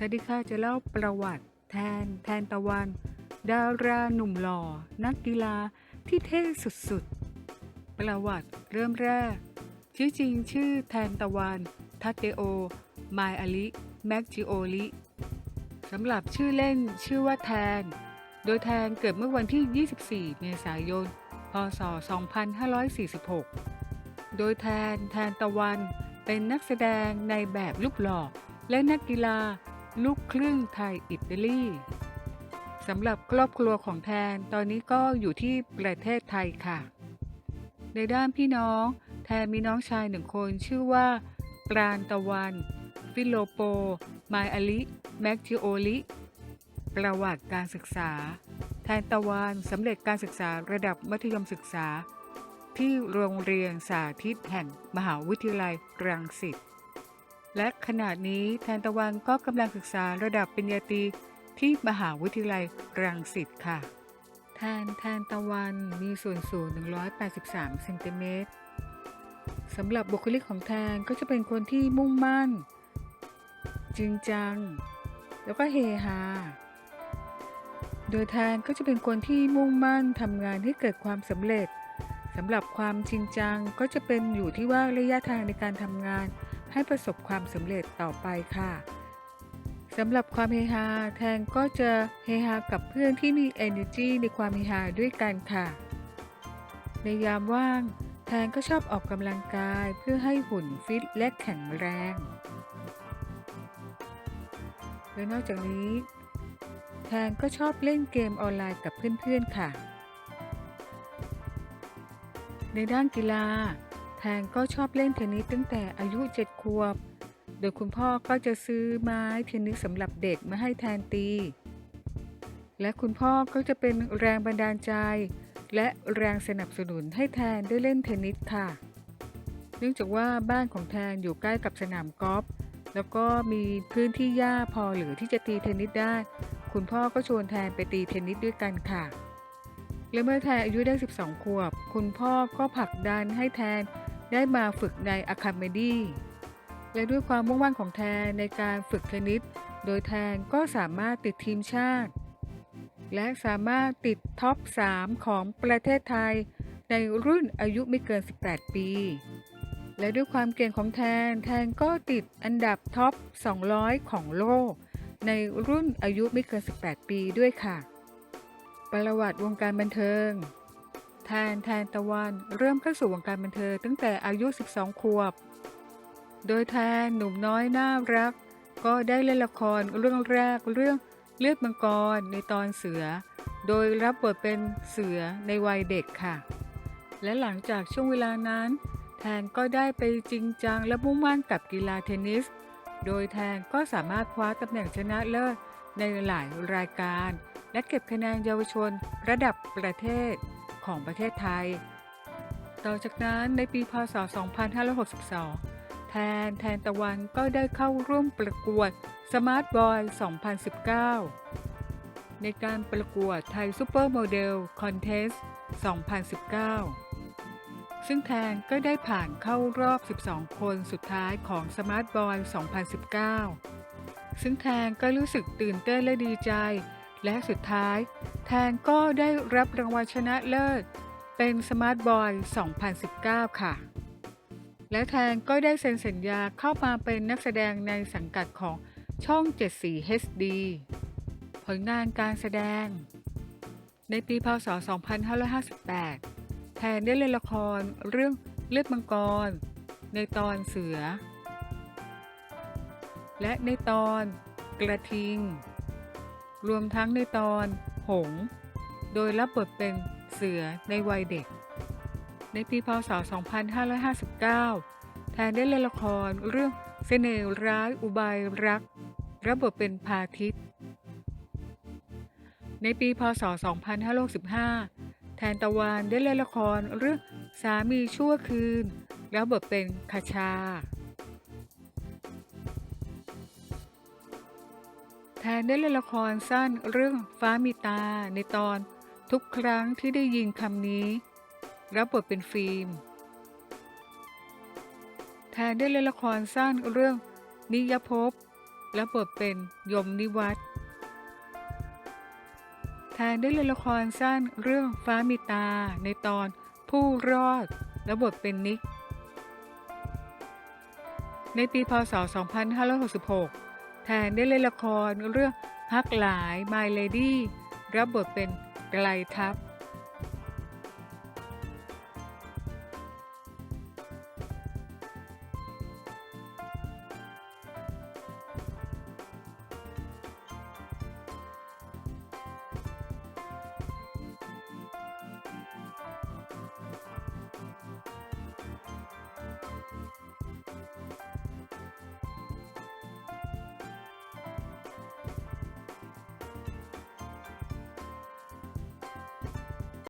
สวัสดีค่ะจะเล่าประวัติแทนแทนตะวัน ดาราหนุ่มหล่อ นักกีฬาที่เท่สุดๆ ประวัติเริ่มแรก ชื่อจริงชื่อแทนตะวันทัตเตโอ มายอลิ แม็กจิโอลิสำหรับชื่อเล่นชื่อว่าแทน โดยแทนเกิดเมื่อวันที่ 24 เมษายน พศ 2546 โดยแทนแทนตะวันเป็นนักแสดงในแบบลูกหล่อและนักกีฬา ลูกครึ่งไทยอิตาลีสำหรับครอบครัวของแทนตอนนี้ก็อยู่ที่ประเทศไทยค่ะ ในด้านพี่น้อง แทนมีน้องชายหนึ่งคนชื่อว่าปราณตะวัน ฟิโลโป มายอลิแม็กจิโอลิ ประวัติการศึกษา แทนตะวันสำเร็จการศึกษาระดับมัธยมศึกษา ที่โรงเรียนสาธิตแห่งมหาวิทยาลัยรังสิต และขณะนี้แทนตะวันก็กำลังศึกษาระดับปริญญาตรีที่มหาวิทยาลัยรังสิตค่ะ แทนแทนตะวันมีส่วนสูง 183เซนติเมตรสำหรับบุคลิกของแทนก็จะเป็นคนที่มุ่งมั่น จริงจัง แล้วก็เฮฮา โดยแทนก็จะเป็นคนที่มุ่งมั่นทำงานให้เกิดความสำเร็จสำหรับความจริงจังก็จะเป็นอยู่ที่ว่าระยะทางในการทำงาน ให้ประสบความสำเร็จต่อไปค่ะสำหรับความเฮฮาแทนก็จะเฮฮากับเพื่อนที่มี energy ในความเฮฮาด้วยกันค่ะ ในยามว่างแทนก็ชอบออกกำลังกายเพื่อให้หุ่นฟิตและแข็งแรง และนอกจากนี้ แทนก็ชอบเล่นเกมออนไลน์กับเพื่อนๆค่ะ ในด้านกีฬา แทนก็ชอบเล่นเทนนิสตั้งแต่อายุ7ขวบ โดยคุณพ่อก็จะซื้อไม้เทนนิสสำหรับเด็กมาให้แทนตี และคุณพ่อก็จะเป็นแรงบันดาลใจ และแรงสนับสนุนให้แทนได้เล่นเทนนิสค่ะ เนื่องจากว่าบ้านของแทนอยู่ใกล้กับสนามกอล์ฟแล้วก็มีพื้นที่หญ้าพอเหลือที่จะตีเทนนิสได้ คุณพ่อก็ชวนแทนไปตีเทนนิสด้วยกันค่ะ และเมื่อแทนอายุได้ 12 ขวบ คุณพ่อก็ผลักดันให้แทนได้มาฝึกในอะคาเมดี้และด้วยความมุ่งมั่นของแทนในการฝึกเทนนิส โดยแทนก็สามารถติดทีมชาติ และสามารถติดท็อป 3 ของประเทศไทย ในรุ่นอายุไม่เกิน 18 ปี และด้วยความเก่งของแทน แทนก็ติดอันดับท็อป 200 ของโลก ในรุ่นอายุไม่เกิน 18 ปีด้วยค่ะ ประวัติวงการบันเทิง แทนแทนตะวันเริ่มเข้าสู่วงการบันเทิงตั้งแต่อายุ 12 ขวบ โดยแทนหนุ่มน้อยน่ารัก ก็ได้เล่นละครเรื่องแรกเรื่องเลือดมังกรในตอนเสือ โดยรับบทเป็นเสือในวัยเด็กค่ะ และหลังจากช่วงเวลานั้น แทนก็ได้ไปจริงจังและมุ่งมั่นกับกีฬาเทนนิส โดยแทนก็สามารถคว้าตำแหน่งชนะเลิศในหลายรายการ และเก็บคะแนนเยาวชนระดับประเทศของประเทศไทย ต่อจากนั้นในปีพศ 2562 แทนแทนตะวันก็ได้เข้าร่วมประกวด Smart Boy 2019 ในการประกวดไทยซูเปอร์โมเดลคอนเทสต์2019 ซึ่งแทนก็ได้ผ่านเข้ารอบ 12 คนสุดท้ายของ Smart Boy 2019 ซึ่งแทนก็รู้สึกตื่นเต้นและดีใจ และสุดท้าย แทนก็ได้รับรางวัลชนะเลิศ เป็น Smart Boy 2019 ค่ะ และแทนก็ได้เซ็นสัญญาเข้ามาเป็นนักแสดงในสังกัดของช่อง 74 HD ผลงานการแสดง ในปีพศ 2558 แทนได้เล่นละครเรื่องเลือดมังกร ในตอนเสือ และในตอนกระทิง รวมทั้งในตอน หง โดยรับบทเป็นเสือในวัยเด็ก ในปีพศ 2559 แทนได้เล่นละครเรื่องเสน่ห์ร้ายอุบายรัก รับบทเป็นพาทิตในปีพศ 2565 แทนตะวันได้เล่นละครเรื่องสามีชั่วคืน รับบทเป็นคชา นได้เล่นละครสั้นเรื่องฟ้ามีตาในตอนทุกครั้งที่ได้ยินคำนี้ รับบทเป็นฟิล์มแทนได้เล่นละครสั้นเรื่องนิยภพและบทเป็นยมนิวัตแทนได้เล่นละครสั้นเรื่องฟ้ามีตาในตอนผู้รอดและบทเป็นนิก ในปีพศ 2566 แทนได้เล่นละครเรื่องฮักหลาย My Lady รับบทเป็นไกลทัพ